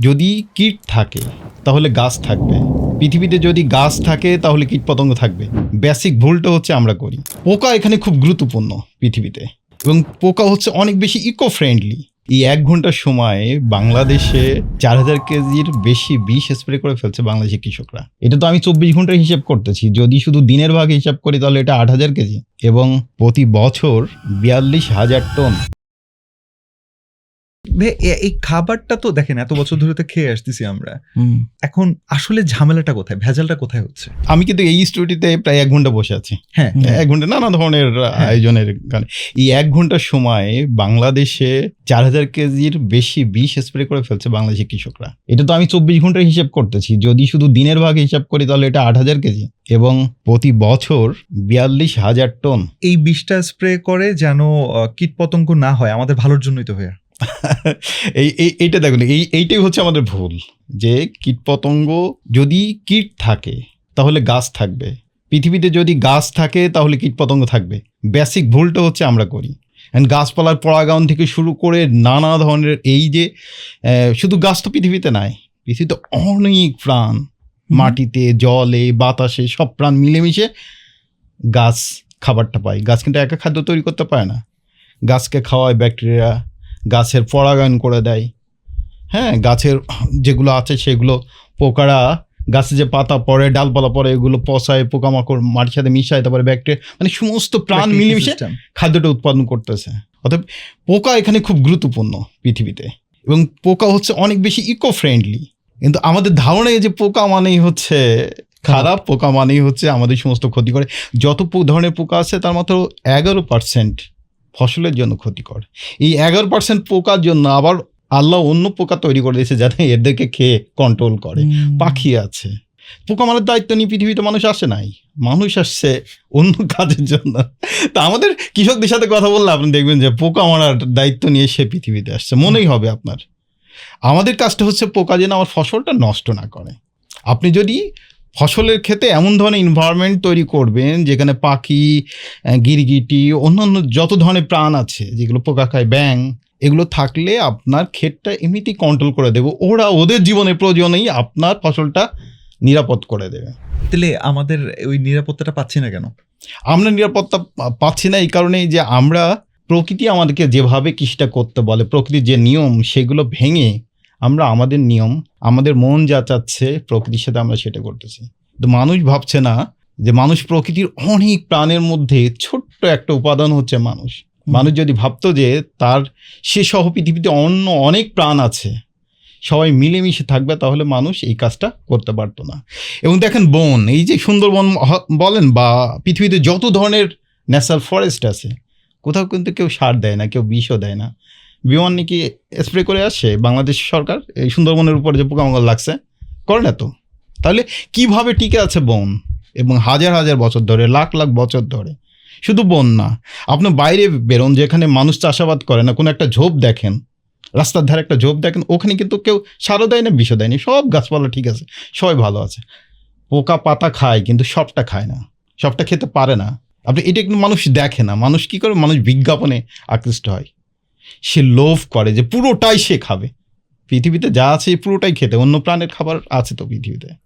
যদি কীট থাকে, তাহলে গাছ থাকবে। পৃথিবীতে যদি গাছ থাকে, তাহলে কীট পতঙ্গ থাকবে। বেসিক ভুলটা হচ্ছে আমরা করি। পোকা এখানে খুব গুরুত্বপূর্ণ পৃথিবীতে। এবং পোকা হচ্ছে অনেক বেশি ইকো ফ্রেন্ডলি এই এক ঘণ্টার সময় বাংলাদেশে চার হাজার কেজির বেশি বিষ স্প্রে করে ফেলছে বাংলাদেশের কৃষকরা। এটা তো আমি চব্বিশ ঘণ্টার হিসেব করতেছি। যদি শুধু দিনের ভাগে হিসাব করি, তাহলে এটা আট হাজার কেজি। এবং প্রতি বছর বিয়াল্লিশ হাজার টন এই খাবারটা তো দেখেন এত বছর ধরে তো খেয়ে আসতেছি আমরা। এখন আসলে ঝামেলাটা কোথায়? ভেজালটা কোথায় হচ্ছে? আমি কিন্তু এই স্টুডিওতে প্রায় এক ঘণ্টা বসে আছি। হ্যাঁ। এক ঘণ্টা নানা ধরনের আয়োজনের কারণে এই এক ঘণ্টার সময় বাংলাদেশে চার হাজার কেজির বেশি বিষ স্প্রে করে ফেলছে বাংলাদেশের কৃষকরা। এটা তো আমি চব্বিশ ঘণ্টার হিসেব করতেছি। যদি শুধু দিনের ভাগে হিসাব করি তাহলে এটা আট হাজার কেজি। এবং প্রতি বছর বিয়াল্লিশ হাজার টন। এই বিষটা স্প্রে করে যেন কীট পতঙ্গ না হয় আমাদের ভালোর জন্যই তো ভাইয়া এই এই- এইটা দেখুন এই এইটাই হচ্ছে আমাদের ভুল যে কীটপতঙ্গ যদি কীট থাকে তাহলে গাছ থাকবে। পৃথিবীতে যদি গাছ থাকে তাহলে কীটপতঙ্গ থাকবে। বেসিক ভুলটা হচ্ছে আমরা করি। অ্যান্ড গাছপালার পরাগায়ন থেকে শুরু করে নানা ধরনের এই যে শুধু গাছ তো পৃথিবীতে নাই পৃথিবীতে অনেক প্রাণ মাটিতে জলে বাতাসে সব প্রাণ মিলেমিশে গাছ খাবারটা পায়। গাছ কিন্তু একা খাদ্য তৈরি করতে পারে না। গাছকে খাওয়ায় ব্যাকটেরিয়া গাছের পরাগায়ন করে দেয়। হ্যাঁ গাছের যেগুলো আছে সেগুলো পোকারা গাছে যে পাতা পড়ে ডালপালা পড়ে এগুলো পচায় পোকামাকড় মাটির সাথে মিশায় তারপরে ব্যাকটেরিয়া মানে সমস্ত প্রাণ মিলেমিশে খাদ্যটা উৎপাদন করতেছে। অর্থাৎ পোকা এখানে খুব গুরুত্বপূর্ণ পৃথিবীতে। এবং পোকা হচ্ছে অনেক বেশি ইকো ফ্রেন্ডলি কিন্তু আমাদের ধারণা এই যে পোকা মানেই হচ্ছে খারাপ পোকা মানেই হচ্ছে আমাদের সমস্ত ক্ষতি করে। যত ধরনের পোকা আছে তার মাত্র এগারো পার্সেন্ট ফসলের জন্য ক্ষতিকর। এই এগারো পার্সেন্ট পোকার জন্য আবার আল্লাহ অন্য পোকা তৈরি করে দিয়েছে যাতে এদেরকে খেয়ে কন্ট্রোল করে। পাখি আছে। পোকা মারার দায়িত্ব নিয়ে পৃথিবীতে মানুষ আসে নাই। মানুষ আসছে অন্য কাজের জন্য। তা আমাদের কৃষকদের সাথে কথা বললে আপনি দেখবেন যে পোকা মারার দায়িত্ব নিয়ে সে পৃথিবীতে আসছে। মনেই হবে আপনার। আমাদের কাজটা হচ্ছে পোকা যেন আমার ফসলটা নষ্ট না করে। আপনি যদি ফসলের ক্ষেত্রে এমন ধরনের এনভায়রনমেন্ট তৈরি করবেন যেখানে পাখি গিরগিটি অন্যান্য যত ধরনের প্রাণ আছে যেগুলো পোকা খায় ব্যাং এগুলো থাকলে আপনার ক্ষেতটা এমনিতেই কন্ট্রোল করে দেবে। ওরা ওদের জীবনের প্রয়োজনেই আপনার ফসলটা নিরাপদ করে দেবে। তাহলে আমাদের ওই নিরাপত্তাটা পাচ্ছি না কেন? আমরা নিরাপত্তা পাচ্ছি না এই কারণেই যে আমরা প্রকৃতি আমাদেরকে যেভাবে কৃষিটা করতে বলে প্রকৃতির যে নিয়ম সেগুলো ভেঙে আমরা আমাদের নিয়ম আমাদের মন যা চাচ্ছে প্রকৃতির সাথে আমরা সেটা করতেছি। তো মানুষ ভাবছে না যে মানুষ প্রকৃতির অনেক প্রাণের মধ্যে ছোট্ট একটা উপাদান হচ্ছে মানুষ। মানুষ যদি ভাবতো যে তার সে সহ পৃথিবীতে অন্য অনেক প্রাণ আছে সবাই মিলেমিশে থাকবে তাহলে মানুষ এই কাজটা করতে পারতো না। এবং দেখেন বন এই যে সুন্দরবন বলেন বা পৃথিবীতে যত ধরনের ন্যাচারাল ফরেস্ট আছে কোথাও কিন্তু কেউ সার দেয় না কেউ বিষও দেয় না। বিমান নাকি স্প্রে করে আসছে বাংলাদেশ সরকার? এই সুন্দরবনের উপরে যে পোকামাকড় লাগছে, করে না তো? তাহলে কীভাবে টিকে আছে বন? এবং হাজার হাজার বছর ধরে, লাখ লাখ বছর ধরে, শুধু বন না, আপনি বাইরে বেরোন, যেখানে মানুষ চাষাবাদ করে না, কোনো একটা ঝোপ দেখেন, রাস্তার ধারে একটা ঝোপ দেখেন, ওখানে কিন্তু কেউ সারও দেয় না, বিষও দেয়নি সব গাছপালা ঠিক আছে, সবাই ভালো আছে। পোকা পাতা খায়, কিন্তু সবটা খায় না, সবটা খেতে পারে না। আপনি এটা কিন্তু মানুষ দেখে না, মানুষ কি করে? মানুষ বিজ্ঞাপনে আকৃষ্ট হয়। সে লোভ করে যে পুরোটাই সে খাবে। পৃথিবীতে যা আছে পুরোটাই খেতে, অন্য প্রাণের খাবার আছে তো পৃথিবীতে।